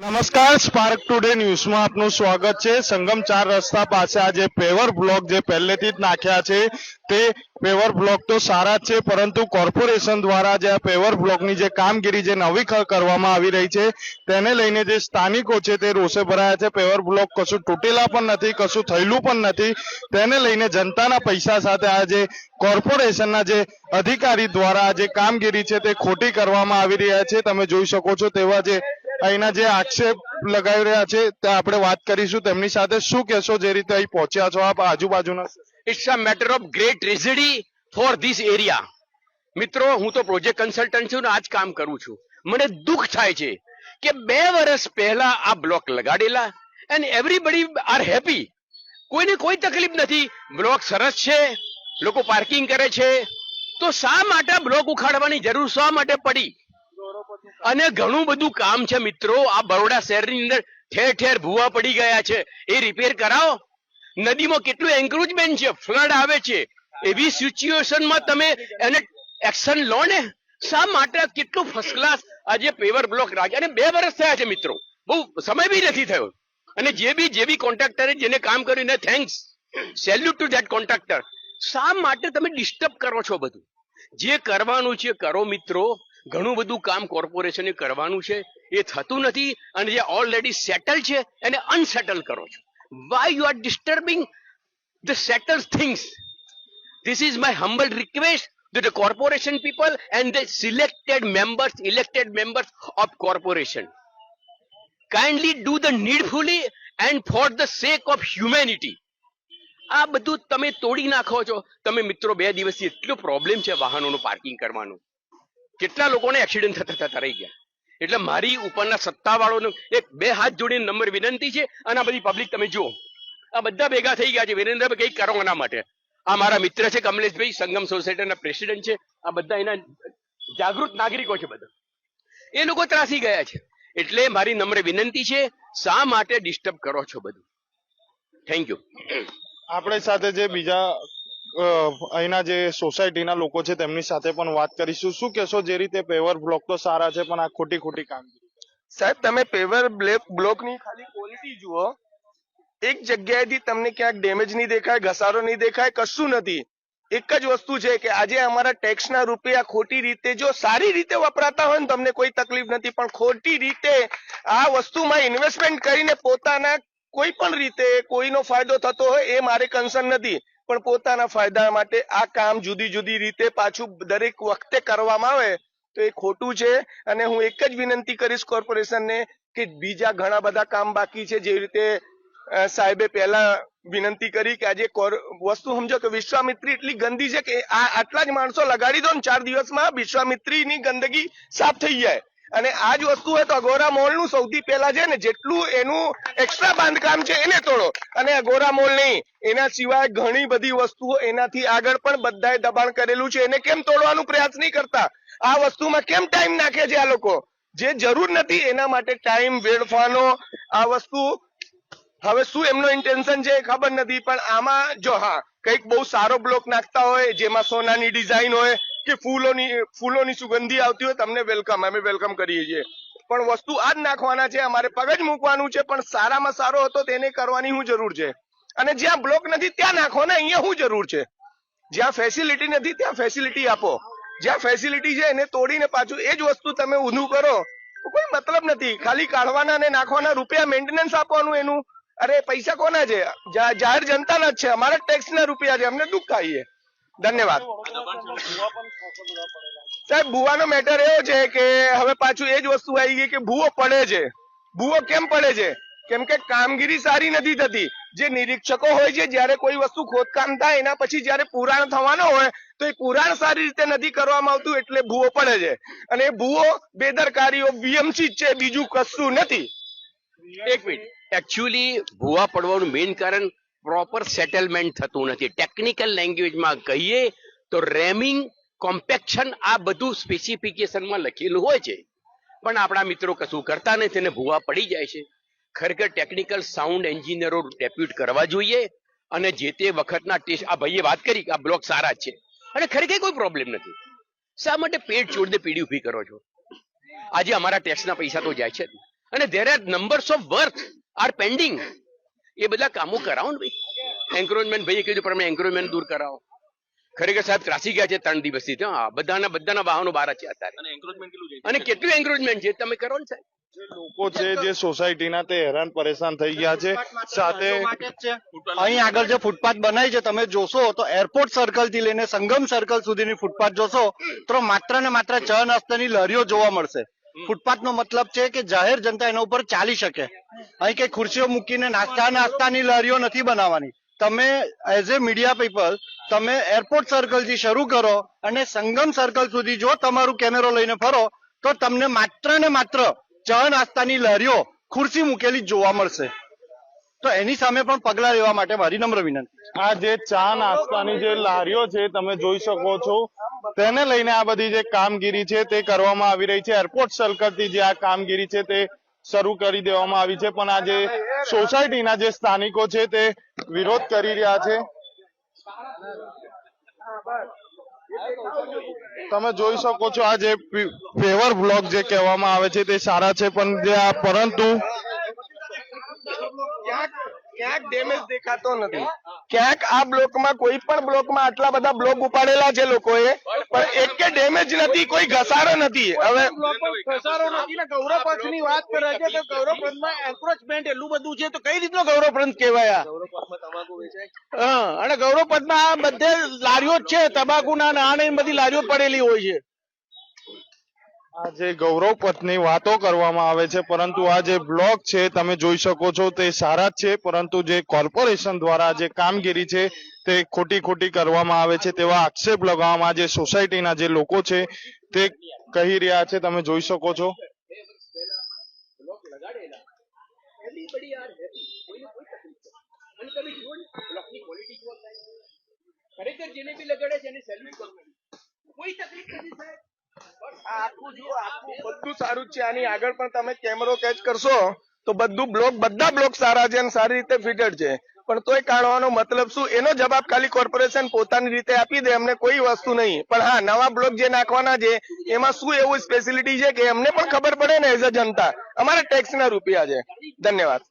નમસ્કાર spark today ન્યૂઝમાં આપનું સ્વાગત છે. સંગમ ચાર રસ્તા પાસે આ જે પેવર બ્લોક જે પહેલેથી જ નાખ્યા છે, તે પેવર બ્લોક તો સારા છે, પરંતુ કોર્પોરેશન દ્વારા જે પેવર બ્લોકની જે કામગીરી જે નવી કરવામાં આવી રહી છે, તેને લઈને જે સ્થાનિકો છે તે રોષે ભરાયા છે. પેવર બ્લોક કશું તૂટેલા પણ નથી, કશું થયેલું પણ નથી. તેને લઈને જનતાના પૈસા સાથે આ જે કોર્પોરેશનના જે અધિકારી દ્વારા જે કામગીરી છે તે ખોટી કરવામાં આવી રહ્યા છે. તમે જોઈ શકો છો તેવા જે અહીંના જે આક્ષેપ લગાવી રહ્યા છે, તે આપણે વાત કરીશું. તેમની સાથે શું કહેશો જે રીતે અહીં પહોંચ્યા છો આપ આજુબાજુના? It's a matter of great tragedy for this area મિત્રો, હું તો પ્રોજેક્ટ કન્સલ્ટન્ટ છું ને આ જ કામ કરું છું. મને દુઃખ થાય છે કે બે વર્ષ પહેલા આ બ્લોક લગાડેલા એન્ડ એવરીબડી આર હેપી કોઈને કોઈ તકલીફ નથી. બ્લોક સરસ છે, લોકો પાર્કિંગ કરે છે. તો શા માટે બ્લોક ઉખાડવાની જરૂર? શા માટે પડી? અને ઘણું બધું કામ છે મિત્રો. આ બરોડા શહેરની અંદર ઠેર ઠેર ભૂવા પડી ગયા છે. એ રિપેર કરાવો. નદીમાં કેટલું એન્કરેજમેન્ટ છે? ફ્લડ આવે છે. એવી સિચ્યુએશનમાં તમે એને એક્શન લો ને. શા માટે કેટલું ફર્સ્ટ ક્લાસ આજે પેવર બ્લોક રાખ્યા? અને બે વર્ષ થયા છે મિત્રો. બહુ સમય બી નથી થયો. અને જે બી જે બી કોન્ટ્રાક્ટરે જેને કામ કર્યું એને thanks salute to that contractor શા માટે તમે ડિસ્ટર્બ કરો છો બધું? જે કરવાનું છે, કરો મિત્રો. ઘણું બધું કામ કોર્પોરેશને કરવાનું છે એ થતું નથી અને જે ઓલરેડી સેટલ છે એને અનસેટલ કરો છો why you are disturbing the settle things this is my humble request to the corporation people and the selected members elected members of corporation kindly do the needfully and for the sake of humanity આ બધું તમે તોડી નાખો છો તમે મિત્રો બે દિવસથી એટલો પ્રોબ્લેમ છે વાહનોનું પાર્કિંગ કરવાનું કેટલા લોકોને એક્સિડન્ટ થતા થતા રહી ગયા. એટલે મારી ઉપરના સત્તાવાળોનો એક બે હાથ જોડીને નંબર વિનંતી છે અને આ બધી પબ્લિક તમે જુઓ. આ બધા ભેગા થઈ ગયા છે. વિરેન્દ્રભાઈ, કંઈક કરો એના માટે. આ મારા મિત્ર છે કમલેશભાઈ, સંગમ સોસાયટીના પ્રેસિડેન્ટ છે. આ બધા એના જાગૃત નાગરિકો છે બધા. એ લોકો ત્રાસી ગયા છે. એટલે મારી નમ્ર વિનંતી છે, શા માટે ડિસ્ટર્બ કરો છો બધું? થેન્ક યુ આપણે સાથે જે બીજા અહીંના જે સોસાયટીના લોકો છે તેમની સાથે પણ વાત કરીશું. શું કહેશો જે રીતે પેવર બ્લોક તો સારા છે, પણ આ ખોટી ખોટી કામગીરી સાહેબ, તમે પેવર બ્લોકની ખાલી ક્વોલિટી જુઓ. એક જગ્યાએથી તમને ક્યાંક ડેમેજ નહીં દેખાય, ઘસારો નહીં દેખાય, કશું નથી. એક જ વસ્તુ છે કે આજે અમારા ટેક્સના રૂપિયા ખોટી રીતે જો સારી રીતે વપરાતા હોય ને તમને કોઈ તકલીફ નથી, પણ ખોટી રીતે આ વસ્તુમાં ઇન્વેસ્ટમેન્ટ કરીને પોતાના કોઈ પણ રીતે કોઈનો ફાયદો થતો હોય એ મારે કન્સર્ન નથી. પણ પોતાના ફાયદા માટે આ કામ જુદી જુદી રીતે પાછું દરેક વખતે કરવામાં આવે તો એ ખોટું છે. અને હું એક જ વિનંતી કરીશ કોર્પોરેશનને કે બીજા ઘણા બધા કામ બાકી છે જે રીતે સાહેબે પહેલા વિનંતી કરી કે આજે વસ્તુ સમજો કે વિશ્વામિત્રી એટલી ગંદી છે કે આ આટલા જ માણસો લગાડી દો ને ચાર દિવસમાં વિશ્વામિત્રીની ગંદકી સાફ થઈ જાય. અને આ જ વસ્તુ હોય તો અગોરા મોલનું સૌથી પહેલા છે ને જેટલું એનું એક્સ્ટ્રા બાંધકામ છે એને તોડો. અને અગોરા મોલ નહીં, એના સિવાય ઘણી બધી વસ્તુઓ એનાથી આગળ પણ બધાએ દબાણ કરેલું છે. એને કેમ તોડવાનું પ્રયાસ નહીં કરતા? આ વસ્તુમાં કેમ ટાઈમ નાખે છે આ લોકો? જે જરૂર નથી, એના માટે ટાઈમ વેડફવાનો આ વસ્તુ. હવે શું એમનો ઇન્ટેન્શન છે એ ખબર નથી, પણ આમાં જો હા, કંઈક બહુ સારો બ્લોક નાખતા હોય, જેમાં સોનાની ડિઝાઇન હોય કે ફૂલોની ફૂલોની સુગંધી આવતી હોય તમને વેલકમ અમે વેલકમ કરીએ છીએ. પણ વસ્તુ આ જ નાખવાના છે, અમારે પગ જ મૂકવાનું છે, પણ સારામાં સારો હતો તેને કરવાની શું જરૂર છે. અને જ્યાં બ્લોક નથી, ત્યાં નાખો ને, અહીંયા શું જરૂર છે. જ્યાં ફેસિલિટી નથી, ત્યાં ફેસિલિટી આપો. જ્યાં ફેસિલિટી છે, એને તોડીને પાછું એ જ વસ્તુ તમે ઊંધું કરો. કોઈ મતલબ નથી. ખાલી કાઢવાના અને નાખવાના રૂપિયા મેન્ટેનન્સ આપવાનું એનું. અરે, પૈસા કોના છે? જાહેર જનતાના જ છે. અમારા ટેક્સ ના રૂપિયા છે. અમને દુઃખ થાય ધન્યવાદ. સાહેબ, ભૂવાનો મેટર એવો છે કે હવે પાછું એ જ વસ્તુ આવી ગઈ કે ભૂવો પડે છે. ભૂવો કેમ પડે છે? કેમ કે કામગીરી સારી નથી થતી. જે નિરીક્ષકો હોય છે, જ્યારે કોઈ વસ્તુ ખોદકામ થાય, એના પછી જ્યારે પુરાણ થવાનો હોય, તો એ પુરાણ સારી રીતે નથી કરવામાં આવતું એટલે ભૂવો પડે છે. અને એ ભૂવો બેદરકારીઓ બીએમસી છે, બીજું કશું નથી. એક મિનિટ. એકચ્યુઅલી ભૂવા પડવાનું મેઇન કારણ પ્રોપર સેટલમેન્ટ થતું નથી. ટેકનિકલ લેંગ્વેજમાં કહીએ તો રેમિંગ કોમ્પેક્શન આ બધું સ્પેસિફિકેશનમાં લખેલું હોય છે. પણ આપણા મિત્રો કશું કરતા નથી અને ભૂવા પડી જાય છે. ખરેખર ટેકનિકલ સાઉન્ડ એન્જિનિયરો ડેપ્યુટ કરવા જોઈએ અને જે તે વખતના ટેસ્ટ આ ભાઈએ વાત કરી કે આ બ્લોક સારા છે. અને ખરેખર કોઈ પ્રોબ્લેમ નથી. શા માટે પેટ છોડને પીડી ઊભી કરો છો? આજે અમારા ટેક્સના પૈસા તો જાય છે. અને there are numbers of work are pending એ બધા કામો કરાવો ને ભાઈ. એન્ક્રોચમેન્ટ ભાઈએ કીધું પણ એન્ક્રોચમેન્ટ દૂર કરાવો. ખરેખર સાહેબ ત્રાસી ગયા છે ત્રણ દિવસથી. તો બધાના બધાના વાહનો બહાર છે અત્યારે. અને કેટલું એન્ક્રોચમેન્ટ છે? તમે કરો ને સાહેબ. લોકો છે જે સોસાયટીના તે હેરાન પરેશાન થઈ ગયા છે. સાથે અહીં આગળ જે ફૂટપાથ બનાવી છે તમે જોશો તો એરપોર્ટ સર્કલથી લઈને સંગમ સર્કલ સુધીની ફૂટપાથ જોશો તો માત્ર ને માત્ર ચહન નાસ્તાની લહેરીઓ જોવા મળશે. ફૂટપાથ નો મતલબ છે કે જાહેર જનતા એના ઉપર ચાલી શકે. અહીં કઈ ખુરશીઓ મૂકીને નાસ્તા નાસ્તાની લારીઓ નથી બનાવવાની. તમે એઝ એ મીડિયા પીપલ તમે એરપોર્ટ સર્કલથી શરૂ કરો અને સંગમ સર્કલ સુધી જો તમારું કેમેરો લઈને ફરો તો તમને માત્ર ને માત્ર ચા નાસ્તાની લારીઓ ખુરશી મૂકેલી જ જોવા મળશે. તો એની સામે પણ પગલા લેવા માટે મારી નમ્ર વિનંતી. આ જે ચા નાસ્તાની જે લારીઓ છે તમે જોઈ શકો છો તેને લઈને આ બધી જે કામગીરી છે તે કરવામાં આવી રહી છે. એરપોર્ટ સર્કલથી જે આ કામગીરી છે તે શરૂ કરી દેવામાં આવી છે. પણ આ જે સોસાયટીના જે સ્થાનિકો છે તે વિરોધ કરી રહ્યા છે. તમે જોઈ શકો છો આ જે પેવર બ્લોક જે કહેવામાં આવે છે તે સારા છે, પણ જે આ પરંતુ ક્યાંક ડેમેજ દેખાતો નથી. ક્યાંક આ બ્લોકમાં કોઈ પણ બ્લોકમાં આટલા બધા બ્લોક ઉપાડેલા છે લોકોએ પણ એક કે ડેમેજ નથી કોઈ ઘસારો નથી. હવે ઘસારો નથી ને ગૌરવ પંથની વાત કરે છે તો ગૌરવ પંથમાં એન્ક્રોચમેન્ટ એટલું બધું છે તો કઈ રીતનો ગૌરવ પંથ કહેવાય હા અને ગૌરવ પંથમાં આ બધે લારીઓ જ છે તમાકુના ને નાણે બધી લારીઓ પડેલી હોય છે. આ જે ગૌરવ પથની વાતો કરવામાં આવે છે, પરંતુ આ જે બ્લોક છે, તમે જોઈ શકો છો તે સારા જ છે, પરંતુ જે કોર્પોરેશન દ્વારા જે કામગીરી છે તે ખોટી ખોટી કરવામાં આવે છે તેવા આક્ષેપ લગાવવામાં જે સોસાયટીના જે લોકો છે તે કહી રહ્યા છે, તમે જોઈ શકો છો. ખરેખર જેને બી લગાડે છે એને સેલ્યુટ કોઈ તકલીફ નથી, સાહેબ. બધું સારું છે. આની આગળ પણ તમે કેમેરો કેચ કરશો તો બધું બ્લોક બધા બ્લોક સારા છે અને સારી રીતે ફિટેડ છે. પણ તોય કાઢવાનો મતલબ શું? એનો જવાબ ખાલી કોર્પોરેશન પોતાની રીતે આપી દે અમને કોઈ વસ્તુ નહીં. પણ હા, નવા બ્લોક જે નાખવાના છે, એમાં શું એવું સ્પેસિલિટી છે કે એમને પણ ખબર પડે ને એઝ અ જનતા? અમારા ટેક્સ ના રૂપિયા છે. ધન્યવાદ.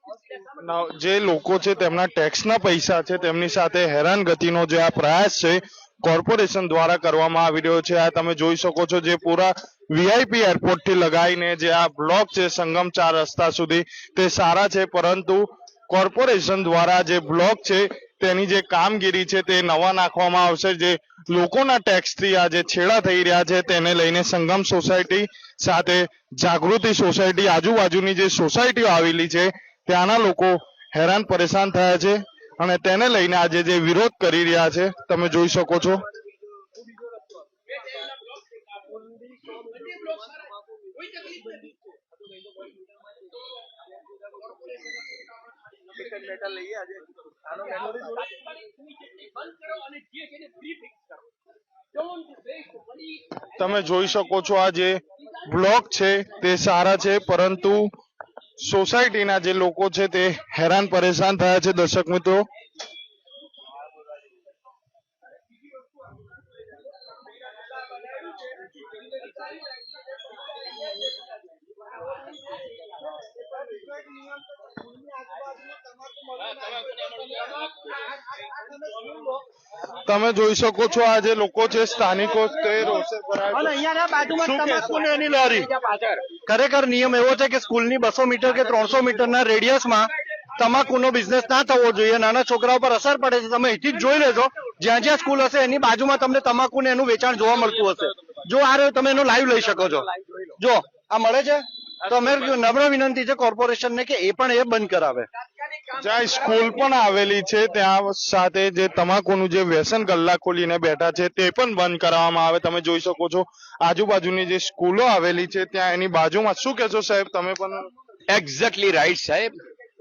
જે લોકો છે, તેમના ટેક્સના પૈસા છે, તેમની સાથે હેરાનગતિનો જે આ પ્રયાસ છે કોર્પોરેશન દ્વારા કરવામાં આવી રહ્યો છે. આ તમે જોઈ શકો છો જે પૂરા વીઆઈપી એરપોર્ટથી લગાવીને જે આ બ્લોક છે, સંગમ ચાર રસ્તા સુધી, તે સારા છે, પરંતુ કોર્પોરેશન દ્વારા જે બ્લોક છે, તેની જે કામગીરી છે, તે નવા નાખવામાં આવશે. જે લોકોના ટેક્સથી આ જે છેડા થઈ રહ્યા છે, તેને લઈને સંગમ સોસાયટી સાથે જાગૃતિ સોસાયટી આજુબાજુની જે સોસાયટીઓ આવેલી છે, ત્યાંના લોકો હેરાન પરેશાન થયા છે. અને તેને લઈને આજે જે વિરોધ કરી રહ્યા છે, તમે જોઈ શકો છો. તમે જોઈ શકો છો આ જે બ્લોક છે, તે સારા છે, પરંતુ સોસાયટીના જે લોકો છે તે હેરાન પરેશાન થયા છે દર્શક મિત્રો. તમે જોઈ શકો છો આ જે લોકો છે સ્થાનિકો તે રોષે ભરાયા એની લારી? ખરેખર નિયમ એવો છે કે સ્કૂલની બસો મીટર કે ત્રણસો મીટરના રેડિયસમાં તમાકુનો બિઝનેસ ના થવો જોઈએ. નાના છોકરાઓ પર અસર પડે છે. તમે અહીંથી જ જોઈ લેજો. જ્યાં જ્યાં સ્કૂલ હશે એની બાજુમાં તમને તમાકુ ને એનું વેચાણ જોવા મળતું હશે. જો આ રહ્યો તમે એનો લાઈવ લઈ શકો છો. જો આ મળે છે? તો અમે નમ્ર વિનંતી છે કોર્પોરેશનને કે એ પણ એ બંધ કરાવે. જ્યાં સ્કૂલ પણ આવેલી છે ત્યાં સાથે જે તમાકુનું જે વ્યસન ગલ્લા ખોલીને બેઠા છે તે પણ બંધ કરાવવામાં આવે. તમે જોઈ શકો છો આજુબાજુની જે સ્કૂલો આવેલી છે ત્યાં એની બાજુમાં શું કહેશો સાહેબ? તમે પણ એક્ઝેક્ટલી રાઈટ સાહેબ.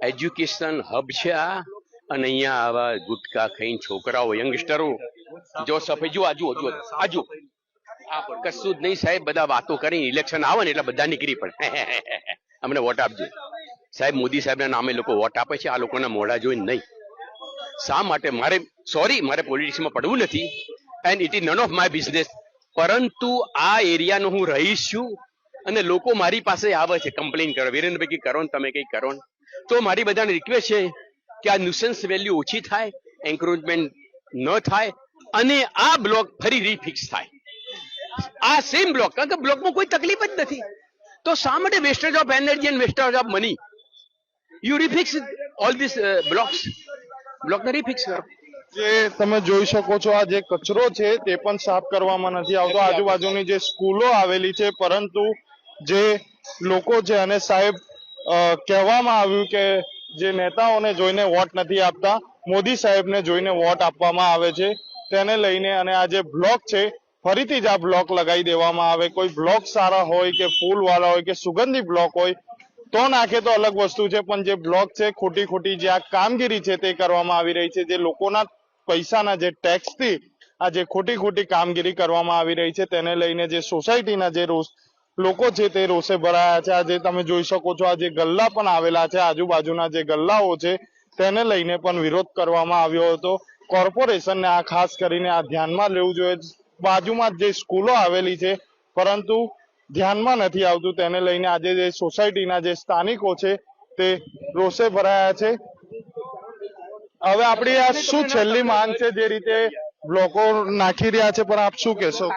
એજ્યુકેશન હબ છે આ અને અહીંયા આવા ગુટકા ખાઈને છોકરાઓ યંગસ્ટરો જો સફેદ જો આજુ આજુ આજુ કશું જ નહીં સાહેબ, બધા વાતો કરી ઇલેક્શન આવે ને એટલે બધા નીકળી પડે. અમને વોટ આપજો. સાહેબ, મોદી સાહેબના નામે લોકો વોટ આપે છે, આ લોકોના મોઢા જોઈને નહીં. શા માટે? મારે સોરી મારે પોલિટિક્સમાં પડવું નથી. And it is none of my business પરંતુ આ એરિયાનો હું રહીશ છું અને લોકો મારી પાસે આવે છે કમ્પ્લેન કરો. વિરેન્દ્રભાઈ કરો ને તમે કંઈ કરો ને. તો મારી બધાને રિક્વેસ્ટ છે કે આ ન્યુસન્સ વેલ્યુ ઓછી થાય એન્કરેજમેન્ટ ન થાય અને આ બ્લોક ફરી રીફિક્સ થાય. આ સેમ બ્લોક કારણ કે બ્લોકમાં કોઈ તકલીફ જ નથી. તો શા માટે wastage of energy and wastage of money you refix all this blocks બ્લોકને રીફિક્સ કરો. જે તમે જોઈ શકો છો આ જે કચરો છે તે પણ સાફ કરવામાં નથી આવતો. આજુબાજુની જે સ્કૂલો આવેલી છે પરંતુ જે લોકો છે અને સાહેબ કહેવામાં આવ્યું કે જે નેતાઓને જોઈને વોટ નથી આપતા મોદી સાહેબને જોઈને વોટ આપવામાં આવે છે. તેને લઈને અને આ જે બ્લોક છે ફરીથી જ આ બ્લોક લગાવી દેવામાં આવે. કોઈ બ્લોક સારા હોય કે ફૂલ વાળા હોય કે સુગંધી બ્લોક હોય, તો નાખે તો અલગ વસ્તુ છે. પણ જે બ્લોક છે, ખોટી ખોટી જે આ કામગીરી છે તે કરવામાં આવી રહી છે. જે લોકોના પૈસાના જે ટેક્સથી આ જે ખોટી ખોટી કામગીરી કરવામાં આવી રહી છે, તેને લઈને જે સોસાયટીના જે રોષ લોકો છે તે રોષે ભરાયા છે. આ જે તમે જોઈ શકો છો, આ જે ગલ્લા પણ આવેલા છે, આજુબાજુના જે ગલ્લાઓ છે, તેને લઈને પણ વિરોધ કરવામાં આવ્યો હતો. કોર્પોરેશનને આ ખાસ કરીને આ ધ્યાનમાં લેવું જોઈએ. બાજુમાં જ સ્કૂલો આવેલી છે, પરંતુ ધ્યાનમાં નથી આવતું તેને લઈને આજે જે સોસાયટીના જે સ્થાનિકો છે, તે રોષે ભરાયા છે. હવે આપણી આ શું છેલ્લી માંગ છે જે રીતે બ્લોકો નાખી રહ્યા છે, પણ આપ શું કહેશો?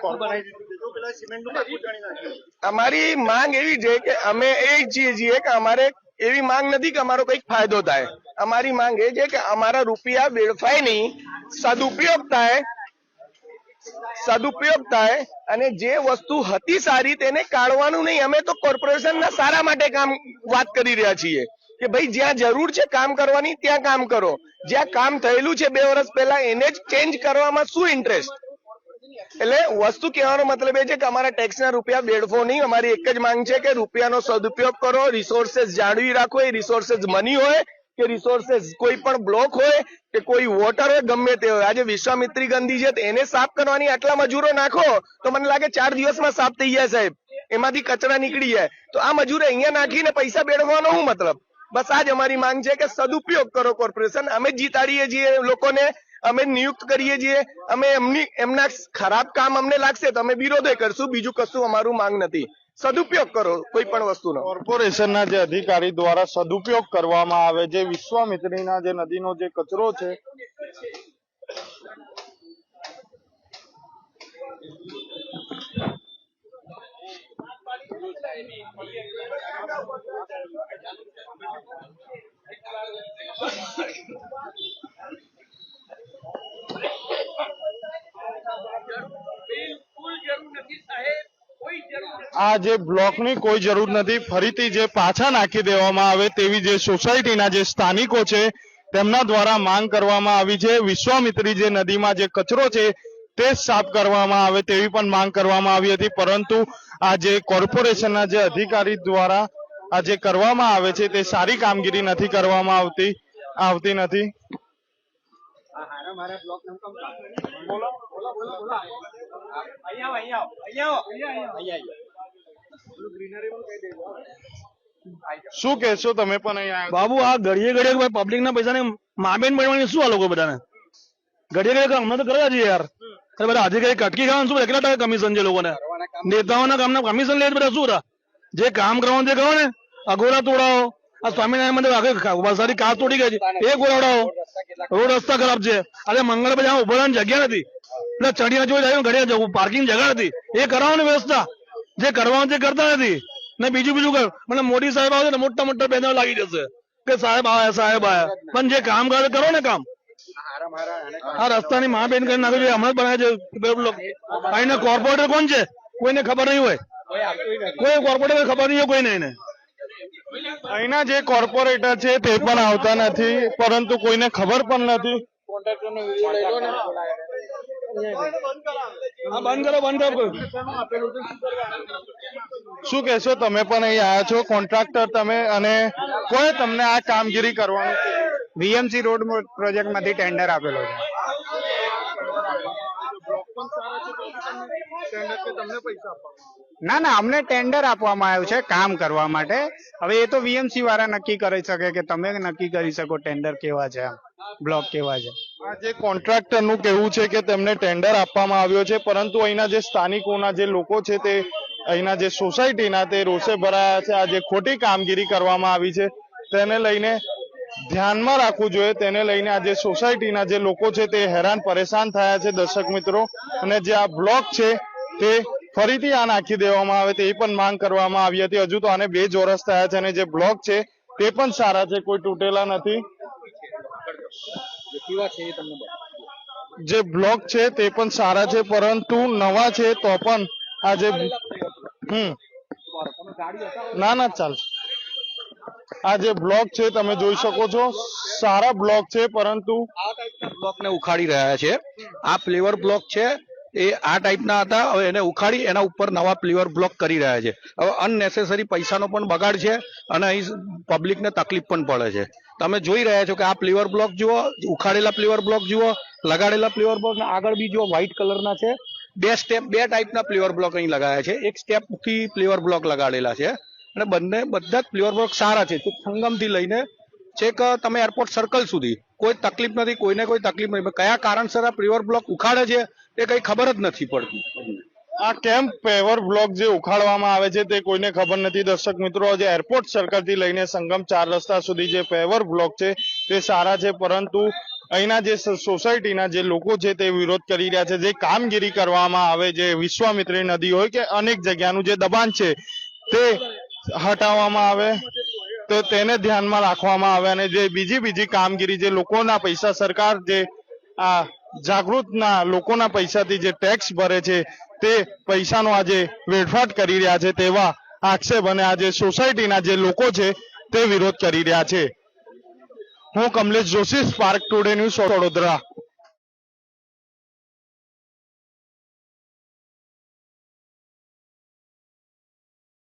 અમારી માંગ એવી છે કે અમે એ ઈચ્છીએ છીએ કે અમારે એવી માંગ નથી કે અમારો કંઈક ફાયદો થાય. અમારી માંગ એ છે કે અમારા રૂપિયા વેડફાય નહીં, સદુપયોગ થાય સદુપયોગ થાય અને જે વસ્તુ હતી સારી તેને કાઢવાનું નહીં. અમે તો કોર્પોરેશનના સારા માટે કામ વાત કરી રહ્યા છીએ કે ભાઈ, જ્યાં જરૂર છે કામ કરવાની, ત્યાં કામ કરો. જ્યાં કામ થયેલું છે બે વર્ષ પહેલા, એને જ ચેન્જ કરવામાં શું ઇન્ટરેસ્ટ એટલે વસ્તુ કહેવાનો મતલબ એ છે કે અમારા ટેક્સના રૂપિયા બેડફો નહીં. અમારી એક જ માંગ છે કે રૂપિયાનો સદુપયોગ કરો રિસોર્સેસ જાળવી રાખો. એ રિસોર્સેસ મની હોય કે રિસોર્સેસ કોઈ પણ બ્લોક હોય કે કોઈ વોટર હોય, ગમે તે હોય. આજે વિશ્વામિત્રી ગંદી છે એને સાફ કરવાની આટલા મજૂરો નાખો તો મને લાગે ચાર દિવસમાં સાફ થઈ જાય સાહેબ. એમાંથી કચરા નીકળી જાય. તો આ મજૂરે અહીંયા નાખીને પૈસા બેડવાનો શું મતલબ? બસ આ જ અમારી માંગ છે કે સદુપયોગ કરો કોર્પોરેશન અમે જીતાડીએ છીએ લોકોને, અમે નિયુક્ત કરીએ છીએ, અમે એમની, એમના ખરાબ કામ અમને લાગશે તો અમે વિરોધે કરશું, બીજું કશું અમારું માંગ નથી. સદુપયોગ કરો કોઈ પણ વસ્તુનો. કોર્પોરેશનના જે અધિકારી દ્વારા સદુપયોગ કરવામાં આવે જે વિશ્વામિત્રીના જે નદીનો જે કચરો છે આ જે બ્લોકની કોઈ જરૂર નથી, ફરીથી જે પાછા નાખી દેવામાં આવે તેવી જે સોસાયટીના જે સ્થાનિકો છે, તેમના દ્વારા માંગ કરવામાં આવી છે. વિશ્વામિત્રી જે નદીમાં જે કચરો છે, તે સાફ કરવામાં આવે તેવી પણ માંગ કરવામાં આવી હતી. પરંતુ આ જે કોર્પોરેશનના જે અધિકારી દ્વારા આ જે કરવામાં આવે છે, તે સારી કામગીરી નથી કરવામાં આવતી આવતી નથી. શું કહેશો તમે પણ અહીંયા બાબુ આ ઘડીએ ઘડીએ પબ્લિક ના પૈસા ને મામેન મળવાની શું આ લોકો બધાને? ઘડીએ ઘડીએ હમણાં તો કરવા જઈએ યાર. અરે બધા અધિકારી કટકી ખાવાનું શું કેટલા ટકા કમિશન છે લોકોને? નેતાઓના કામના કમિશન લે બધા શું જે કામ કરવાનું જે કરો ને અગોરા તોડાવો. આ સ્વામિનારાયણ મંદિર આગળ વરસાદી કાર તોડી ગઈ છે. એ ગોળાવડાવો રોડ રસ્તા ખરાબ છે. આજે મંગળ પછી ઊભા જગ્યા નથી. એટલે ચડિયા જોઈ જાય ઘડિયા જવું પાર્કિંગ જગ્યા નથી. એ કરાવો ને વ્યવસ્થા. જે કરવાનું છે કરતા નથી, ને બીજું બીજું કર મને મોદી સાહેબ આવે ને મોટા મોટા બેનર લાગી જશે કે સાહેબ આયા સાહેબ આયા. પણ જે કામ કરે, કરો ને કામ. આ રસ્તાની મા બેન કરી નાખ્યું હમણાં બનાવે છે અહીંના કોર્પોરેટર કોણ છે? કોઈને ખબર નહીં હોય. કોઈ કોર્પોરેટર ખબર નહીં હોય કોઈને એને. અહીંના જે કોર્પોરેટર છે તે પણ આવતા નથી, પરંતુ કોઈને ખબર પણ નથી. આ બંધ કરો બંધ કરો. શું કહેશો તમે પણ અહીં આવ્યા છો? કોન્ટ્રાક્ટર તમે અને કોઈ તમને આ કામગીરી કરવાનું? વીએમસી રોડ પ્રોજેક્ટમાંથી ટેન્ડર આપેલો છે. ના ના, અમને ટેન્ડર આપવામાં આવ્યું છે કામ કરવા માટે. હવે એ તો વીએમસી વાળા નક્કી કરી શકે કે તમે નક્કી કરી શકો ટેન્ડર કેવા છે બ્લોક કેવા છે. જે કોન્ટ્રાક્ટરનું કહેવું છે કે તેમને ટેન્ડર આપવામાં આવ્યો છે, પરંતુ અહીંના જે સ્થાનિકોના જે લોકો છે તે, અહીંના જે સોસાયટીના તે રોષે ભરાયા છે. આ જે ખોટી કામગીરી કરવામાં આવી છે, તેને લઈને ધ્યાનમાં રાખવું જોઈએ. તેને લઈને આજે સોસાયટીના જે લોકો છે તે હેરાન પરેશાન થયા છે દર્શક મિત્રો. અને જે આ બ્લોક છે તે ફરીથી આ નાખી દેવામાં આવે તે પણ માંગ કરવામાં આવી હતી. હજુ તો આને બે ચોરસ થયા છે અને જે બ્લોક છે તે પણ સારા છે, કોઈ તૂટેલા નથી. જે બ્લોક છે તે પણ સારા છે, પરંતુ નવા છે તો પણ આ જે હમ. ના ના ચાલશે આ જે બ્લોક છે તમે જોઈ શકો છો, સારા બ્લોક છે, પરંતુ બ્લોકને ઉખાડી રહ્યા છે. આ ફ્લેવર બ્લોક છે એ આ ટાઈપના હતા. હવે એને ઉખાડી એના ઉપર નવા પ્લેવર બ્લોક કરી રહ્યા છે. હવે અનનેસેસરી પૈસાનો પણ બગાડ છે અને અહીં પબ્લિકને તકલીફ પણ પડે છે. તમે જોઈ રહ્યા છો કે આ પ્લેવર બ્લોક જુઓ, ઉખાડેલા પ્લેવર બ્લોક જુઓ, લગાડેલા પ્લેવર બ્લોક આગળ બી જુઓ વ્હાઇટ કલરના છે. બે સ્ટેપ બે ટાઈપના પ્લેવર બ્લોક અહીં લગાયા છે. એક સ્ટેપથી ફ્લેવર બ્લોક લગાડેલા છે અને બંને, બધા જ પ્લેવર બ્લોક સારા છે. સંગમથી લઈને છેક તમે એરપોર્ટ સર્કલ સુધી કોઈ તકલીફ નથી, કોઈને કોઈ તકલીફ નથી. કયા કારણસર આ પ્લેવર બ્લોક ઉખાડે છે? એ કઈ ખબર જ નથી પડતી. આ કેમ્પ પેવર બ્લોક જે ઉખાડવામાં આવે છે તે કોઈને ખબર નથી. દર્શક મિત્રો જે એરપોર્ટ સર્કલથી લઈને સંગમ ચાર રસ્તા સુધી જે પેવર બ્લોક છે તે સારા છે, પરંતુ અહીંના જે સોસાયટીના જે લોકો છે તે વિરોધ કરી રહ્યા છે. જે કામગીરી કરવામાં આવે, જે વિશ્વામિત્રી નદી હોય કે અનેક જગ્યાનું જે દબાણ છે તે હટાવવામાં આવે, તો તેને ધ્યાનમાં રાખવામાં આવે અને જે બીજી બીજી કામગીરી જે લોકોના પૈસા સરકાર જે આ જાગૃતના લોકોના પૈસાથી જે ટેક્સ ભરે છે, તે પૈસાનો આજે વેડફાટ કરી રહ્યા છે તેવા આક્ષેપ અને આજે સોસાયટીના જે લોકો છે, તે વિરોધ કરી રહ્યા છે. હું Kamlesh Joshi spark today news Vadodara.